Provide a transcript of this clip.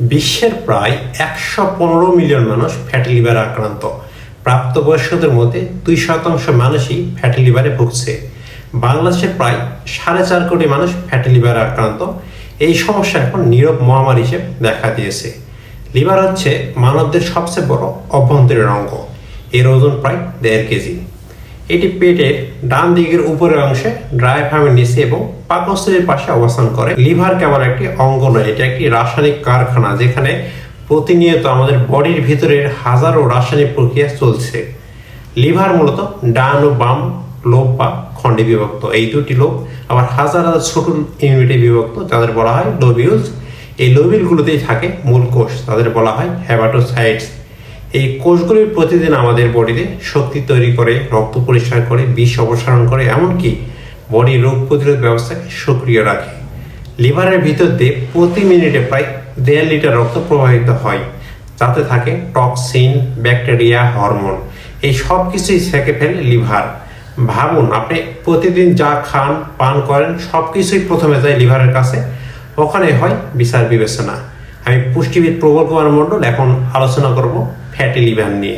বিশ্বের প্রায় একশো পনেরো মিলিয়ন মানুষ ফ্যাটি লিভার আক্রান্ত। প্রাপ্তবয়স্কদের মধ্যে দুই শতাংশ মানুষই ফ্যাটি লিভারে ভুগছে। বাংলাদেশে প্রায় সাড়ে চার কোটি মানুষ ফ্যাটি লিভার আক্রান্ত। এই সমস্যা এখন নীরব মহামারী হিসেবে দেখা দিয়েছে। লিভার হচ্ছে মানবদের সবচেয়ে বড় অভ্যন্তরীণ অঙ্গ। এর ওজন প্রায় দেড় কেজি। এটি পেটের ডান দিকের উপরের অংশে ড্রাইফ্রামের নিচে এবং পাকস্থলীর পাশে অবস্থান করে। লিভার কেমন একটি অঙ্গ নয়, এটা একটি রাসায়নিক কারখানা যেখানে প্রতিনিয়ত আমাদের বডির ভিতরের হাজারো রাসায়নিক প্রক্রিয়া চলছে। লিভার মূলত ডান ও বাম লোভ বা খণ্ডে বিভক্ত। এই দুটি লোভ আবার হাজার হাজার ছোট ইউনিটে বিভক্ত, যাদের বলা হয় লোবিউলস এই লোবিলগুলোতেই থাকে মূল কোষ, তাদের বলা হয় হ্যাবাটোসাইটস এই কোষগুলির প্রতিদিন আমাদের বডিতে শক্তি তৈরি করে, রক্ত পরিষ্কার করে, বিষ অপসারণ করে, এমনকি বডি রোগ প্রতিরোধ ব্যবস্থাকে সক্রিয় রাখে। লিভারের ভিতর দিয়ে প্রতি মিনিটে প্রায় দেড় লিটার রক্ত প্রবাহিত হয়। তাতে থাকে টক্সিন, ব্যাকটেরিয়া, হরমোন। এই সব কিছুই সেঁকে ফেলে লিভার। ভাবুন, আপনি প্রতিদিন যা খান, পান করেন সব কিছুই প্রথমে যায় লিভারের কাছে। ওখানে হয় বিচার বিবেচনা। আমি পুষ্টিবিদ প্রবল কুমার মণ্ডল, এখন আলোচনা করব ফ্যাটি লিভার নিয়ে।